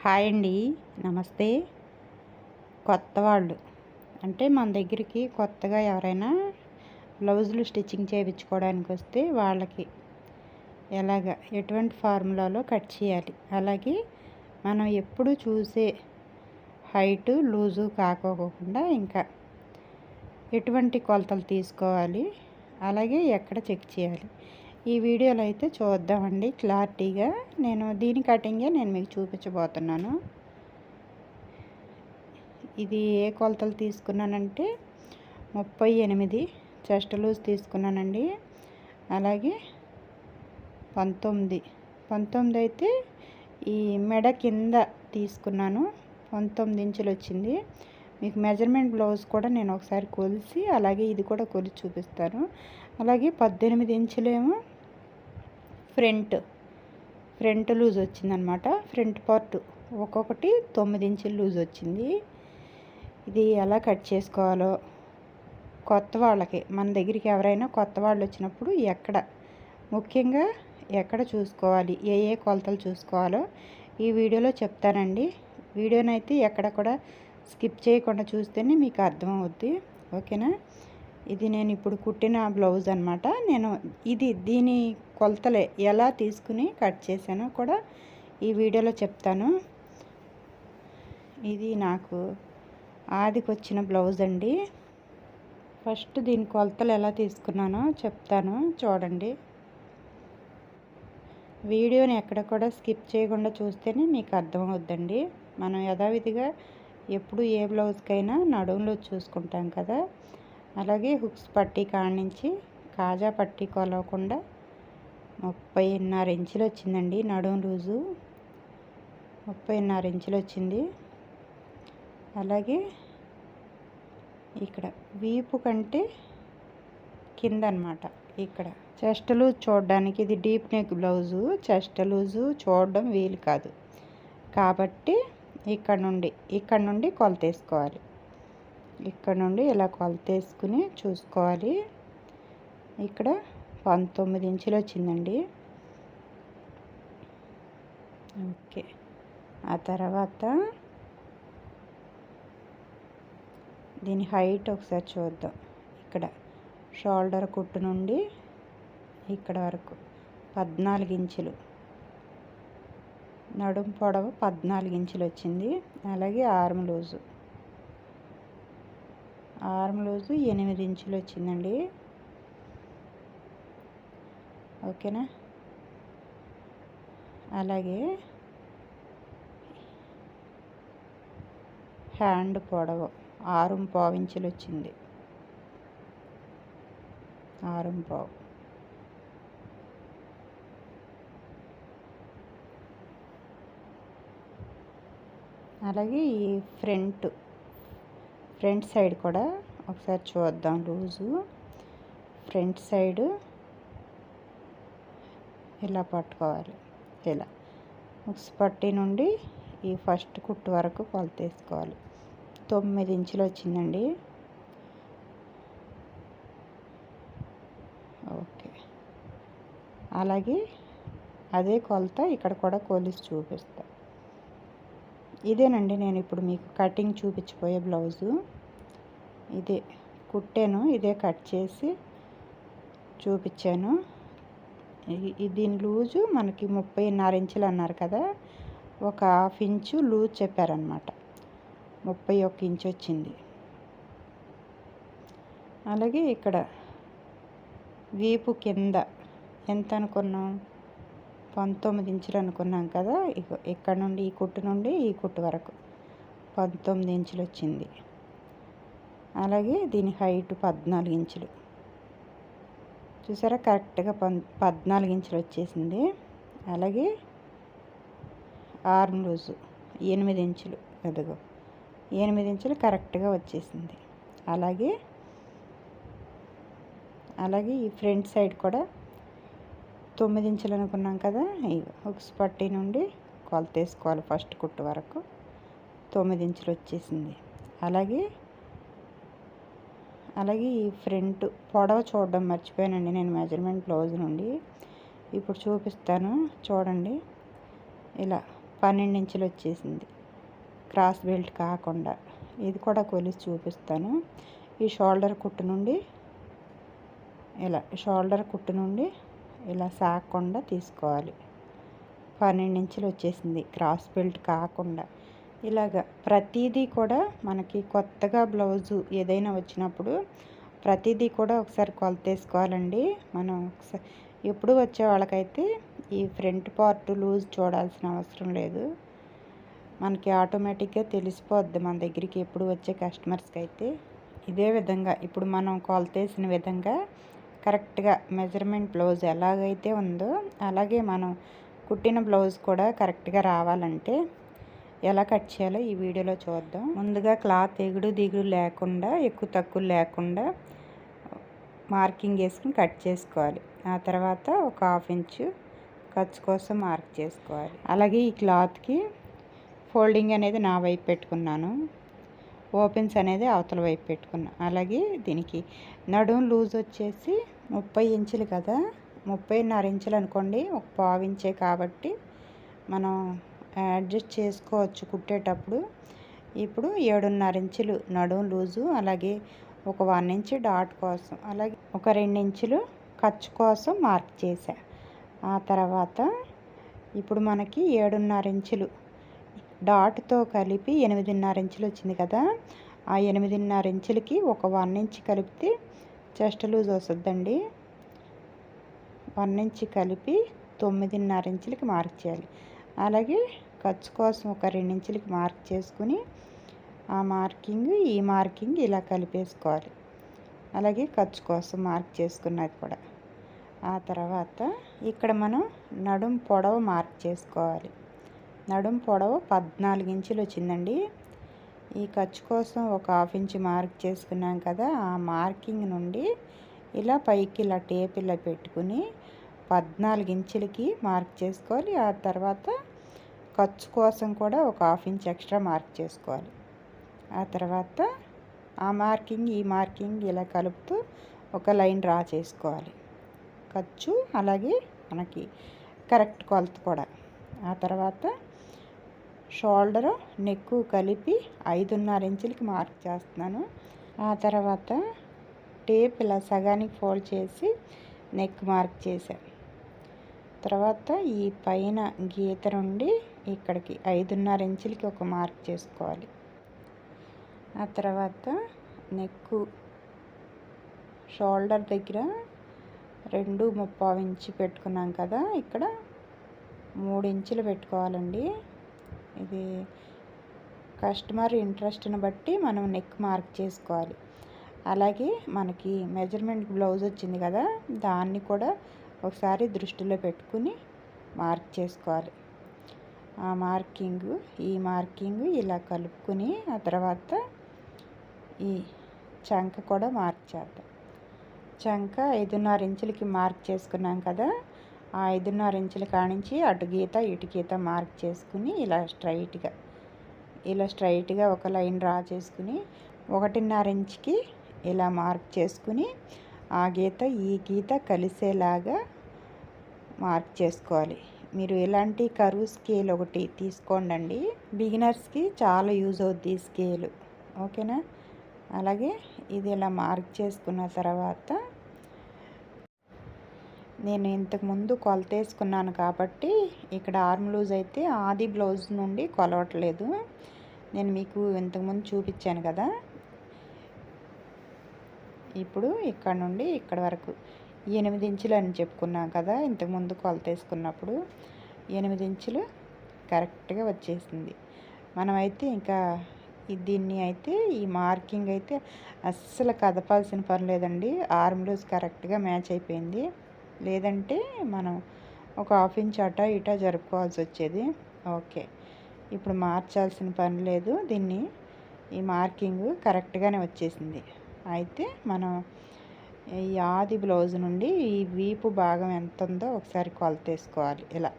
Hi అండి. నమస్తే. కొత్త వాళ్ళు. అంటే మన దగ్గరికి కొత్తగా ఎవరైనా బ్లౌజులు స్టిచ్చింగ్ చేయించుకోవడానికి వస్తే వాళ్ళకి ఎలాగ ఎటువంటి ఫార్ములాలో కట్ చేయాలి. అలాగే మనం ఎప్పుడు చూసే హైటు లూజు కాకోకుండా ఇంకా ఎటువంటి కొలతలు తీసుకోవాలి అలాగే ఎక్కడ చెక్ చేయాలి. ఈ వీడియోలో అయితే చూద్దామండి క్లారిటీగా. నేను దీని కటింగే నేను మీకు చూపించబోతున్నాను. ఇది ఏ కొలతలు తీసుకున్నానంటే ముప్పై ఎనిమిది చెస్ట్ లూజ్ తీసుకున్నానండి. అలాగే పంతొమ్మిది. పంతొమ్మిది అయితే ఈ మెడ కింద తీసుకున్నాను. పంతొమ్మిది ఇంచులు వచ్చింది. మీకు మెజర్మెంట్ బ్లౌజ్ కూడా నేను ఒకసారి కొలిసి అలాగే ఇది కూడా కొలిచి చూపిస్తాను. అలాగే పద్దెనిమిది ఇంచులేమో ఫ్రంట్ ఫ్రంట్ లూజ్ వచ్చిందనమాట. ఫ్రంట్ పార్ట్ ఒక్కొక్కటి తొమ్మిది ఇంచులు లూజ్ వచ్చింది. ఇది ఎలా కట్ చేసుకోవాలో కొత్త వాళ్ళకి మన దగ్గరికి ఎవరైనా కొత్త వాళ్ళు వచ్చినప్పుడు ఎక్కడ ముఖ్యంగా ఎక్కడ చూసుకోవాలి ఏ ఏ కొలతలు చూసుకోవాలో ఈ వీడియోలో చెప్తానండి. వీడియోనైతే ఎక్కడ కూడా స్కిప్ చేయకుండా చూస్తేనే మీకు అర్థమవుద్ది. ఓకేనా? ఇది నేను ఇప్పుడు కుట్టిన బ్లౌజ్ అనమాట నేను ఇది దీని కొలతలే ఎలా తీసుకుని కట్ చేశానో కూడా ఈ వీడియోలో చెప్తాను. ఇది నాకు ఆదికి వచ్చిన బ్లౌజ్ అండి. ఫస్ట్ దీని కొలతలు ఎలా తీసుకున్నానో చెప్తాను. చూడండి. వీడియోని ఎక్కడ కూడా స్కిప్ చేయకుండా చూస్తేనే మీకు అర్థమవుద్దండి. మనం యథావిధిగా ఎప్పుడు ఏ బ్లౌజ్కైనా నడుములో చూసుకుంటాం కదా. అలాగే హుక్స్ పట్టీ నుంచి కాజా పట్టీ కొలవకుండా ముప్పైన్నర ఇంచులు వచ్చిందండి నడుము లూజు. ముప్పైన్నర ఇంచులు వచ్చింది. అలాగే ఇక్కడ వీపు కంటే కింద అనమాట ఇక్కడ. చెస్ట్ లూజ్ చూడడానికి ఇది deep neck blouse. Chest loose చూడడం వీలు కాదు. కాబట్టి ఇక్కడ నుండి ఇక్కడ నుండి కొలతేసుకోవాలి. ఇక్కడ నుండి ఇలా కొలతేసుకుని చూసుకోవాలి. ఇక్కడ పంతొమ్మిది ఇంచులు వచ్చిందండి. ఓకే. ఆ తర్వాత దీని హైట్ ఒకసారి చూద్దాం. ఇక్కడ షోల్డర్ కుట్టు నుండి ఇక్కడ వరకు పద్నాలుగు ఇంచులు. నడుం పొడవు పద్నాలుగు ఇంచులు వచ్చింది. అలాగే ఆర్మ్ లూజు. ఆర్మ్ లూజు ఎనిమిది ఇంచులు వచ్చిందండి. ఓకేనా? అలాగే హ్యాండ్ పొడవు ఆరు పావు ఇంచులు వచ్చింది. ఆరు పావు. అలాగే ఈ ఫ్రంట్ ఫ్రంట్ సైడ్ కూడా ఒకసారి చూద్దాం లూజు ఫ్రంట్ సైడు ఇలా పట్టుకోవాలి. ఇలా. ముక్స్ పట్టి నుండి ఈ ఫస్ట్ కుట్టు వరకు కొలతేసుకోవాలి తొమ్మిది ఇంచులు వచ్చిందండి. ఓకే. అలాగే అదే కొలత ఇక్కడ కూడా కొలిసి చూపిస్తాను ఇదేనండి నేను ఇప్పుడు మీకు కటింగ్ చూపించిపోయే బ్లౌజు. ఇదే కుట్టాను ఇదే కట్ చేసి చూపించాను. దీని లూజు మనకి ముప్పైన్నర ఇంచులు అన్నారు కదా ఒక హాఫ్ ఇంచు లూజ్ చెప్పారనమాట ముప్పై ఒక్క ఇంచు వచ్చింది. అలాగే ఇక్కడ వీపు కింద ఎంత అనుకున్నాం? పంతొమ్మిది ఇంచులు అనుకున్నాం కదా ఇక్కడ నుండి ఈ కుట్టు నుండి ఈ కుట్టు వరకు. పంతొమ్మిది ఇంచులు వచ్చింది అలాగే దీని హైట్ పద్నాలుగు ఇంచులు చూసారా? కరెక్ట్గా పం పద్నాలుగు ఇంచులు వచ్చేసింది అలాగే ఆర్మ్ లూజు ఎనిమిది ఇంచులు ఎదుగు ఎనిమిది ఇంచులు కరెక్ట్గా వచ్చేసింది. అలాగే అలాగే ఈ ఫ్రంట్ సైడ్ కూడా తొమ్మిది ఇంచులు అనుకున్నాం కదా హుక్స్ పట్టి నుండి కొలత వేసుకోవాలి ఫస్ట్ కుట్టు వరకు. తొమ్మిది ఇంచులు వచ్చేసింది. అలాగే అలాగే ఈ ఫ్రంట్ పొడవ చూడడం మర్చిపోయానండి నేను మెజర్మెంట్ బ్లౌజ్ నుండి. ఇప్పుడు చూపిస్తాను చూడండి. ఇలా పన్నెండు ఇంచులు వచ్చేసింది. క్రాస్ బెల్ట్ కాకుండా ఇది కూడా కొలిసి చూపిస్తాను. ఈ షోల్డర్ కుట్టు నుండి ఇలా షోల్డర్ కుట్టు నుండి ఇలా సాగకుండా తీసుకోవాలి. పన్నెండు ఇంచులు వచ్చేసింది. క్రాస్ బెల్ట్ కాకుండా. ఇలాగ ప్రతిదీ కూడా మనకి కొత్తగా బ్లౌజు ఏదైనా వచ్చినప్పుడు ప్రతిదీ కూడా ఒకసారి కొలతేసుకోవాలండి మనం ఒకసారి ఎప్పుడు వచ్చే వాళ్ళకైతే ఈ ఫ్రంట్ పార్ట్ లూజ్ చూడాల్సిన అవసరం లేదు. మనకి ఆటోమేటిక్గా తెలిసిపోద్ది మన దగ్గరికి ఎప్పుడు వచ్చే కస్టమర్స్కి అయితే ఇదే విధంగా ఇప్పుడు మనం కొలతేసిన విధంగా కరెక్ట్గా మెజర్మెంట్ బ్లౌజ్ ఎలాగైతే ఉందో అలాగే మనం కుట్టిన బ్లౌజ్ కూడా కరెక్ట్గా రావాలంటే ఎలా కట్ చేయాలో ఈ వీడియోలో చూద్దాం. ముందుగా క్లాత్ ఎగుడు దిగుడు లేకుండా ఎక్కువ తక్కువ లేకుండా మార్కింగ్ వేసుకుని కట్ చేసుకోవాలి. ఆ తర్వాత ఒక హాఫ్ ఇంచు ఖర్చు కోసం మార్క్ చేసుకోవాలి. అలాగే ఈ క్లాత్కి ఫోల్డింగ్ అనేది నా వైపు పెట్టుకున్నాను. ఓపెన్స్ అనేది అవతల వైపు పెట్టుకున్నా. అలాగే దీనికి నడుం లూజ్ వచ్చేసి ముప్పై ఇంచులు కదా. ముప్పైన్నర ఇంచులు అనుకోండి ఒక పావు ఇంచే కాబట్టి మనం అడ్జస్ట్ చేసుకోవచ్చు కుట్టేటప్పుడు. ఇప్పుడు ఏడున్నర ఇంచులు నడుం లూజు అలాగే ఒక వన్ ఇంచు డాట్ కోసం అలాగే ఒక రెండు ఇంచులు ఖర్చు కోసం మార్క్ చేశా. ఆ తర్వాత ఇప్పుడు మనకి ఏడున్నర ఇంచులు డాట్తో కలిపి ఎనిమిదిన్నర ఇంచులు వచ్చింది కదా. ఆ ఎనిమిదిన్నర ఇంచులకి ఒక వన్ ఇంచ్ కలిపితే చెస్ట్ లూజ్ వస్తుందండి. వన్ ఇంచ్ కలిపి తొమ్మిదిన్నర ఇంచులకి మార్క్ చేయాలి. అలాగే ఖర్చు కోసం ఒక రెండించులకి మార్క్ చేసుకుని ఆ మార్కింగ్ ఈ మార్కింగ్ ఇలా కలిపేసుకోవాలి. అలాగే ఖర్చు కోసం మార్క్ చేసుకున్నది కూడా. ఆ తర్వాత ఇక్కడ మనం నడుం పొడవు మార్క్ చేసుకోవాలి. నడుం పొడవు పద్నాలుగు ఇంచులు వచ్చిందండి. ఈ ఖర్చు కోసం ఒక హాఫ్ ఇంచ్ మార్క్ చేసుకున్నాం కదా ఆ మార్కింగ్ నుండి ఇలా పైకి ఇలా టేప్ ఇలా పెట్టుకుని పద్నాలుగు ఇంచులకి మార్క్ చేసుకోవాలి. ఆ తర్వాత ఖర్చు కోసం కూడా ఒక హాఫ్ ఇంచ్ ఎక్స్ట్రా మార్క్ చేసుకోవాలి. ఆ తర్వాత ఆ మార్కింగ్ ఈ మార్కింగ్ ఇలా కలుపుతూ ఒక లైన్ డ్రా చేసుకోవాలి. ఖర్చు అలాగే మనకి కరెక్ట్ కొలత కూడా. ఆ తర్వాత షోల్డర్ నెక్ కలిపి ఐదున్నర ఇంచులకి మార్క్ చేస్తున్నాను. ఆ తర్వాత టేప్ ఇలా సగానికి ఫోల్డ్ చేసి నెక్ మార్క్ చేశాను. తర్వాత ఈ పైన గీత నుండి ఇక్కడికి ఐదున్నర ఇంచులకి ఒక మార్క్ చేసుకోవాలి. ఆ తర్వాత నెక్ షోల్డర్ దగ్గర రెండు ముప్పావు ఇంచు పెట్టుకున్నాం కదా ఇక్కడ మూడు ఇంచులు పెట్టుకోవాలండి. ఇది కస్టమర్ ఇంట్రెస్ట్ని బట్టి మనం నెక్ మార్క్ చేసుకోవాలి. అలాగే మనకి మెజర్మెంట్ బ్లౌజ్ వచ్చింది కదా దాన్ని కూడా ఒకసారి దృష్టిలో పెట్టుకుని మార్క్ చేసుకోవాలి. ఆ మార్కింగ్ ఈ మార్కింగ్ ఇలా కలుపుకుని ఆ తర్వాత ఈ చంక కూడా మార్క్ చేద్దాం. చంక ఐదున్నర ఇంచులకి మార్క్ చేసుకున్నాం కదా ఆ ఐదున్నర ఇంచుల కానించి అటు గీత ఇటు గీత మార్క్ చేసుకుని ఇలా స్ట్రైట్గా ఇలా స్ట్రైట్గా ఒక లైన్ డ్రా చేసుకుని ఒకటిన్నర ఇంచుకి ఇలా మార్క్ చేసుకుని ఆ గీత ఈ గీత కలిసేలాగా మార్క్ చేసుకోవాలి. మీరు ఎలాంటి కరువు స్కేల్ ఒకటి తీసుకోండి బిగినర్స్కి చాలా యూజ్ అవుద్ది ఈ స్కేల్. ఓకేనా? అలాగే ఇది ఇలా మార్క్ చేసుకున్న తర్వాత నేను ఇంతకుముందు కొలత వేసుకున్నాను కాబట్టి ఇక్కడ ఆర్మ్ లూజ్ అయితే ఆది బ్లౌజ్ నుండి కొలవట్లేదు. నేను మీకు ఇంతకుముందు చూపించాను కదా. ఇప్పుడు ఇక్కడ నుండి ఇక్కడ వరకు ఎనిమిది ఇంచులు అని చెప్పుకున్నాం కదా ఇంతకుముందు కొలత వేసుకున్నప్పుడు ఎనిమిది ఇంచులు కరెక్ట్గా వచ్చేసింది. మనమైతే ఇంకా దీన్ని అయితే ఈ మార్కింగ్ అయితే అస్సలు కదపాల్సిన పని లేదండి. ఆర్మ్ లూజ్ కరెక్ట్గా మ్యాచ్ అయిపోయింది. లేదంటే మనం ఒక హాఫ్ ఇంచ్ అటా ఇటా జరుపుకోవాల్సి వచ్చేది. ఓకే. ఇప్పుడు మార్చాల్సిన పని లేదు. దీన్ని ఈ మార్కింగ్ కరెక్ట్గానే వచ్చేసింది. అయితే మనం ఈ ఆది బ్లౌజ్ నుండి ఈ వీపు భాగం ఎంత ఉందో ఒకసారి కొలత వేసుకోవాలి. ఇలా.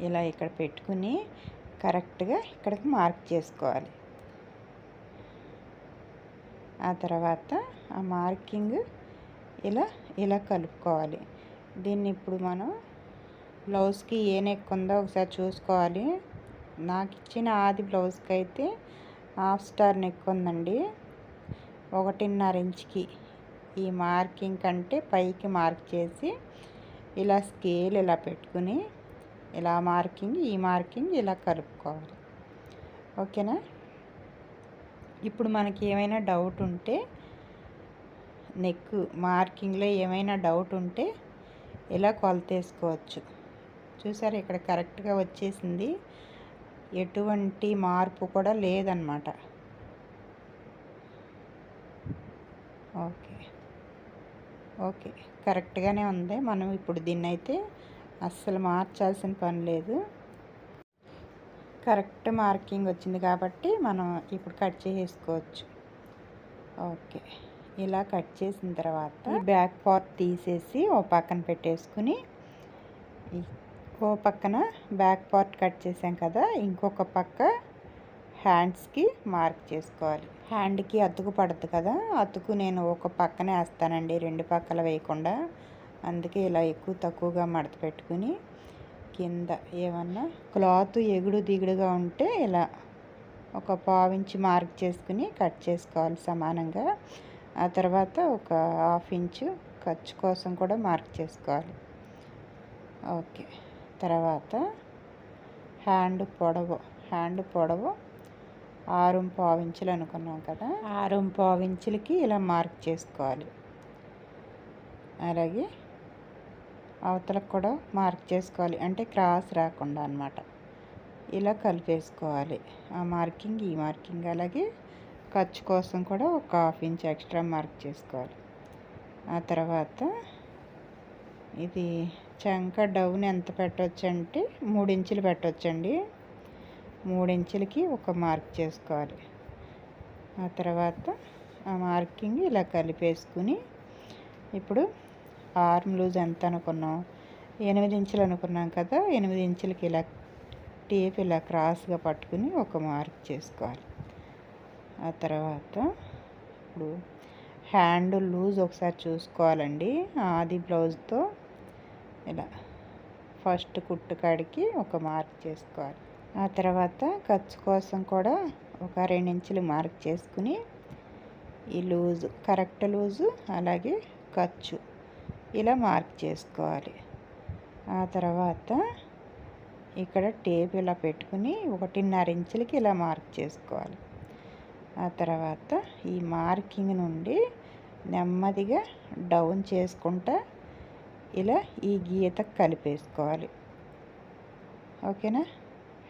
ఇలా ఇక్కడ పెట్టుకుని కరెక్ట్గా ఇక్కడికి మార్క్ చేసుకోవాలి. ఆ తర్వాత ఆ మార్కింగ్ ఇలా ఇలా కలుపుకోవాలి. దీన్ని ఇప్పుడు మనం బ్లౌజ్కి ఏ నెక్ ఉందో ఒకసారి చూసుకోవాలి. నాకు ఇచ్చిన ఆది బ్లౌజ్కి అయితే హాఫ్ స్టార్ నెక్ ఉందండి. ఒకటిన్నర ఇంచ్కి ఈ మార్కింగ్ కంటే పైకి మార్క్ చేసి ఇలా స్కేల్ ఇలా పెట్టుకుని ఇలా మార్కింగ్ ఈ మార్కింగ్ ఇలా కలుపుకోవాలి. ఓకేనా? ఇప్పుడు మనకి ఏమైనా డౌట్ ఉంటే నెక్ మార్కింగ్లో ఏమైనా డౌట్ ఉంటే ఇలా కొలతేసుకోవచ్చు చూసారు ఇక్కడ కరెక్ట్గా వచ్చేసింది. ఎటువంటి మార్పు కూడా లేదన్నమాట. ఓకే. ఓకే. కరెక్ట్గానే ఉంది. మనం ఇప్పుడు దీన్ని అయితే అస్సలు మార్చాల్సిన పని లేదు. కరెక్ట్ మార్కింగ్ వచ్చింది కాబట్టి మనం ఇప్పుడు కట్ చేసుకోవచ్చు ఓకే. ఇలా కట్ చేసిన తర్వాత ఈ బ్యాక్ పార్ట్ తీసేసి ఓ పక్కన పెట్టేసుకుని ఓ పక్కన బ్యాక్ పార్ట్ కట్ చేసాం కదా ఇంకొక పక్క హ్యాండ్స్కి మార్క్ చేసుకోవాలి. హ్యాండ్కి అతుకు పడదు కదా అతుకు నేను ఒక పక్కనే వేస్తానండి రెండు పక్కల వేయకుండా. అందుకే ఇలా ఎక్కువ తక్కువగా మడత పెట్టుకుని కింద ఏమన్నా క్లాత్ ఎగుడు దిగుడుగా ఉంటే ఇలా ఒక పావించి మార్క్ చేసుకుని కట్ చేసుకోవాలి సమానంగా. ఆ తర్వాత ఒక హాఫ్ ఇంచు ఖర్చు కోసం కూడా మార్క్ చేసుకోవాలి. ఓకే. తర్వాత హ్యాండ్ పొడవు హ్యాండ్ పొడవు ఆరు పావించులు అనుకున్నాం కదా? ఆరు పావించులకి ఇలా మార్క్ చేసుకోవాలి. అలాగే అవతలకు కూడా మార్క్ చేసుకోవాలి. అంటే క్రాస్ రాకుండా అనమాట ఇలా కలిపేసుకోవాలి. ఆ మార్కింగ్ ఈ మార్కింగ్ అలాగే ఖర్చు కోసం కూడా ఒక హాఫ్ ఇంచ్ ఎక్స్ట్రా మార్క్ చేసుకోవాలి. ఆ తర్వాత ఇది చంక డౌన్ ఎంత పెట్టవచ్చు అంటే మూడించులు పెట్టవచ్చండి మూడించులకి ఒక మార్క్ చేసుకోవాలి. ఆ తర్వాత ఆ మార్కింగ్ ఇలా కలిపేసుకుని ఇప్పుడు ఆర్మ్ లూజ్ ఎంత అనుకున్నాం? ఎనిమిది ఇంచులు అనుకున్నాం కదా ఎనిమిది ఇంచులకి ఇలా టేప్ ఇలా క్రాస్గా పట్టుకుని ఒక మార్క్ చేసుకోవాలి. ఆ తర్వాత ఇప్పుడు హ్యాండ్ లూజ్ ఒకసారి చూసుకోవాలండి. ఆది బ్లౌజ్తో ఇలా ఫస్ట్ కుట్టు కాడికి ఒక మార్క్ చేసుకోవాలి. ఆ తర్వాత ఖర్చు కోసం కూడా ఒక రెండు ఇంచులు మార్క్ చేసుకుని ఈ లూజు కరెక్ట్ లూజు అలాగే ఖర్చు ఇలా మార్క్ చేసుకోవాలి. ఆ తర్వాత ఇక్కడ టేప్ ఇలా పెట్టుకుని ఒకటిన్నర ఇంచులకి ఇలా మార్క్ చేసుకోవాలి. ఆ తర్వాత ఈ మార్కింగ్ నుండి నెమ్మదిగా డౌన్ చేసుకుంటా ఇలా ఈ గీత కలిపేసుకోవాలి. ఓకేనా?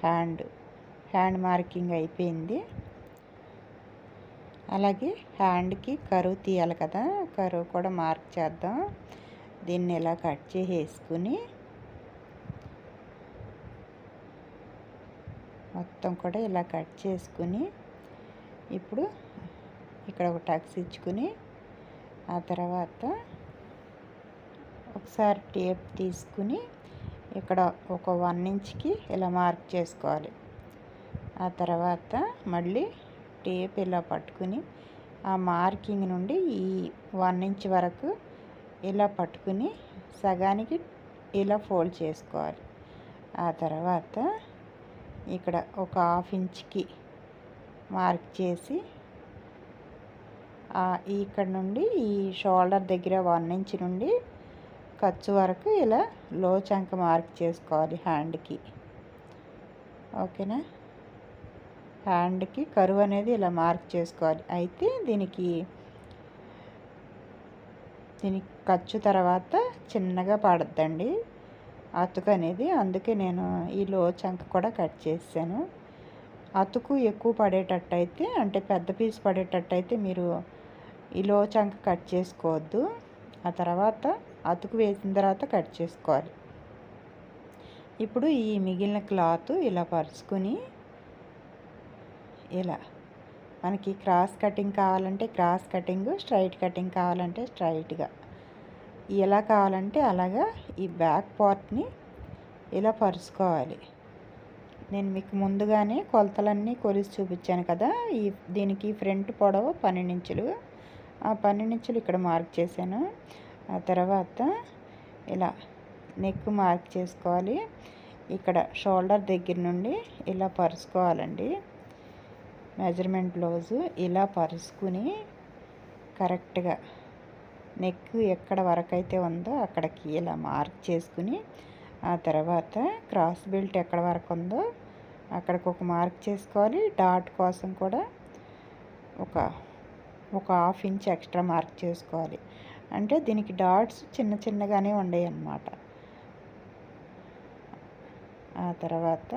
హ్యాండ్ హ్యాండ్ మార్కింగ్ అయిపోయింది. అలాగే హ్యాండ్కి కరువు తీయాలి కదా కరువు కూడా మార్క్ చేద్దాం. దీన్ని ఇలా కట్ చేసేసుకుని మొత్తం కూడా ఇలా కట్ చేసుకుని ఇప్పుడు ఇక్కడ ఒక టక్స్ ఇచ్చుకుని ఆ తర్వాత ఒకసారి టేప్ తీసుకుని ఇక్కడ ఒక వన్ ఇంచ్కి ఇలా మార్క్ చేసుకోవాలి. ఆ తర్వాత మళ్ళీ టేప్ ఇలా పట్టుకుని ఆ మార్కింగ్ నుండి ఈ వన్ ఇంచ్ వరకు ఇలా పట్టుకుని సగానికి ఇలా ఫోల్డ్ చేసుకోవాలి. ఆ తర్వాత ఇక్కడ ఒక హాఫ్ ఇంచ్కి మార్క్ చేసి ఇక్కడ నుండి ఈ షోల్డర్ దగ్గర వన్ ఇంచ్ నుండి ఖర్చు వరకు ఇలా లో చంక మార్క్ చేసుకోవాలి హ్యాండ్కి. ఓకేనా? హ్యాండ్కి కరువు అనేది ఇలా మార్క్ చేసుకోవాలి. అయితే దీనికి దీనికి ఖర్చు తర్వాత చిన్నగా పడద్దండి. అతుకు అనేది. అందుకే నేను ఈ లో చంక కూడా కట్ చేసాను అతుకు ఎక్కువ పడేటట్టయితే అంటే పెద్ద పీస్ పడేటట్టయితే మీరు ఈ చంక కట్ చేసుకోవద్దు. ఆ తర్వాత అతుకు వేసిన తర్వాత కట్ చేసుకోవాలి. ఇప్పుడు ఈ మిగిలిన క్లాత్ ఇలా పరుచుకుని ఇలా మనకి క్రాస్ కటింగ్ కావాలంటే క్రాస్ కటింగ్ స్ట్రైట్ కటింగ్ కావాలంటే స్ట్రైట్గా ఎలా కావాలంటే అలాగా ఈ బ్యాక్ పార్ట్ని ఇలా పరుచుకోవాలి. నేను మీకు ముందుగానే కొలతలన్నీ కొలిసి చూపించాను కదా. ఈ దీనికి ఫ్రంట్ పొడవు పన్నెండు ఇంచులు. ఆ పన్నెండు ఇంచులు ఇక్కడ మార్క్ చేశాను. ఆ తర్వాత ఇలా నెక్ మార్క్ చేసుకోవాలి. ఇక్కడ షోల్డర్ దగ్గర నుండి ఇలా పరుచుకోవాలండి మెజర్మెంట్ బ్లౌజు ఇలా పరుచుకుని కరెక్ట్గా నెక్ ఎక్కడ వరకు అయితే ఉందో అక్కడికి ఇలా మార్క్ చేసుకుని ఆ తర్వాత క్రాస్ బెల్ట్ ఎక్కడ వరకు ఉందో అక్కడికి ఒక మార్క్ చేసుకోవాలి డాట్ కోసం కూడా ఒక ఒక హాఫ్ ఇంచ్ ఎక్స్ట్రా మార్క్ చేసుకోవాలి. అంటే దీనికి డాట్స్ చిన్న చిన్నగానే ఉండేవి అన్నమాట. ఆ తర్వాత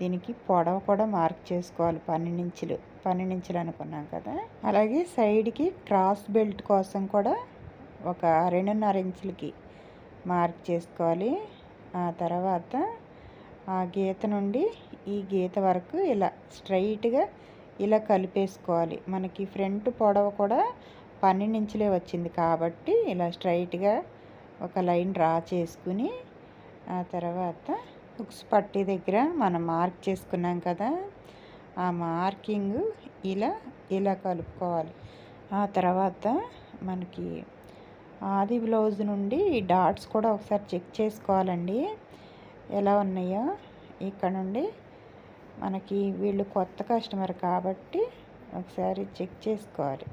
దీనికి పొడవ కూడా మార్క్ చేసుకోవాలి పన్నెండు ఇంచులు పన్నెండు ఇంచులు అనుకున్నాం కదా. అలాగే సైడ్కి క్రాస్ బెల్ట్ కోసం కూడా ఒక రెండున్నర ఇంచులకి మార్క్ చేసుకోవాలి. ఆ తర్వాత ఆ గీత నుండి ఈ గీత వరకు ఇలా స్ట్రైట్గా ఇలా కలిపేసుకోవాలి. మనకి ఫ్రంట్ పొడవ కూడా పన్నెండు ఇంచులే వచ్చింది కాబట్టి ఇలా స్ట్రైట్గా ఒక లైన్ డ్రా చేసుకుని ఆ తర్వాత హుక్స్ పట్టి దగ్గర మనం మార్క్ చేసుకున్నాం కదా ఆ మార్కింగ్ ఇలా ఇలా కలుపుకోవాలి. ఆ తర్వాత మనకి ఆది బ్లౌజ్ నుండి ఈ డాట్స్ కూడా ఒకసారి చెక్ చేసుకోవాలండి. ఎలా ఉన్నాయో ఇక్కడ నుండి మనకి వీళ్ళు కొత్త కస్టమర్ కాబట్టి ఒకసారి చెక్ చేసుకోవాలి.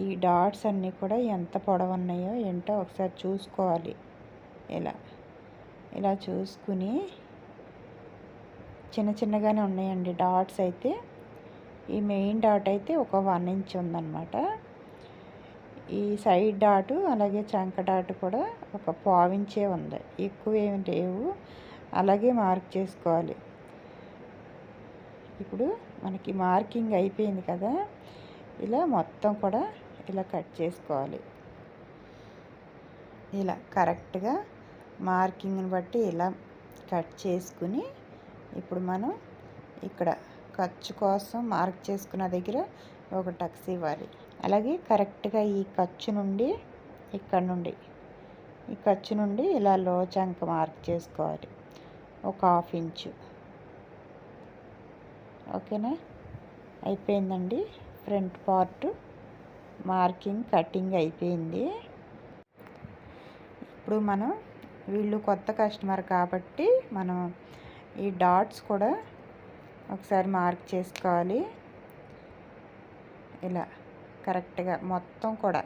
ఈ డాట్స్ అన్నీ కూడా ఎంత పొడవు ఉన్నాయో ఏంటో ఒకసారి చూసుకోవాలి. ఇలా ఇలా చూసుకుని చిన్న చిన్నగానే ఉన్నాయండి డాట్స్ అయితే. ఈ మెయిన్ డాట్ అయితే ఒక వన్ ఇంచ్ ఉందన్నమాట. ఈ సైడ్ డాటు అలాగే చంక డాటు కూడా ఒక పావించే ఉంది. ఎక్కువ ఏమి లేవు అలాగే మార్క్ చేసుకోవాలి. ఇప్పుడు మనకి మార్కింగ్ అయిపోయింది కదా? ఇలా మొత్తం కూడా ఇలా కట్ చేసుకోవాలి. ఇలా కరెక్ట్గా మార్కింగ్ని బట్టి ఇలా కట్ చేసుకుని ఇప్పుడు మనం ఇక్కడ ఖర్చు కోసం మార్క్ చేసుకున్న దగ్గర ఒక టక్స్ ఇవ్వాలి. అలాగే కరెక్ట్గా ఈ ఖర్చు నుండి ఇక్కడ నుండి ఈ ఖర్చు నుండి ఇలా లో చంక మార్క్ చేసుకోవాలి. ఒక హాఫ్ ఇంచు. ఓకేనా? అయిపోయిందండి. ఫ్రంట్ పార్ట్ మార్కింగ్ కటింగ్ అయిపోయింది. ఇప్పుడు మనం వీళ్ళు కొత్త కస్టమర్ కాబట్టి మనం ఈ డాట్స్ కూడా ఒకసారి మార్క్ చేసుకోవాలి. ఇలా. కరెక్ట్గా మొత్తం కూడా.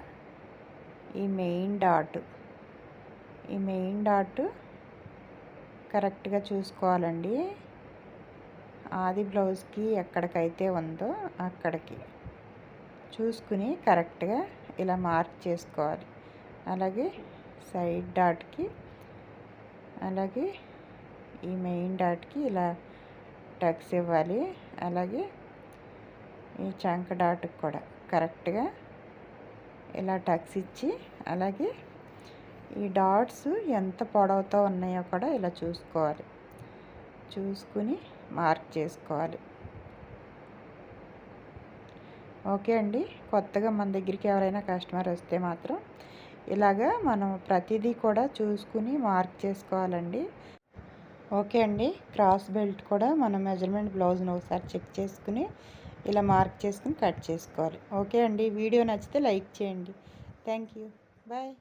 ఈ మెయిన్ డాట్ ఈ మెయిన్ డాట్ కరెక్ట్గా చూసుకోవాలండి. ఆది బ్లౌజ్కి ఎక్కడికైతే ఉందో అక్కడికి చూసుకుని కరెక్ట్గా ఇలా మార్క్ చేసుకోవాలి. అలాగే సైడ్ డాట్కి అలాగే ఈ మెయిన్ డాట్కి ఇలా టక్స్ ఇవ్వాలి. అలాగే ఈ చంక డాట్కి కూడా. కరెక్ట్గా ఇలా టక్స్ ఇచ్చి అలాగే ఈ డాట్స్ ఎంత పొడవుతో ఉన్నాయో కూడా ఇలా చూసుకోవాలి. చూసుకుని మార్క్ చేసుకోవాలి. ఓకే అండి. కొత్తగా మన దగ్గరికి ఎవరైనా కస్టమర్ వస్తే మాత్రం ఇలాగా మనం ప్రతిదీ కూడా చూసుకుని మార్క్ చేసుకోవాలండి. ఓకే అండి. క్రాస్ బెల్ట్ కూడా మనం మెజర్మెంట్ బ్లౌజ్ని ఒకసారి చెక్ చేసుకుని ఇలా మార్క్ చేసుకుని కట్ చేసుకోవాలి. ఓకే అండి. వీడియో నచ్చితే లైక్ చేయండి. Thank you bye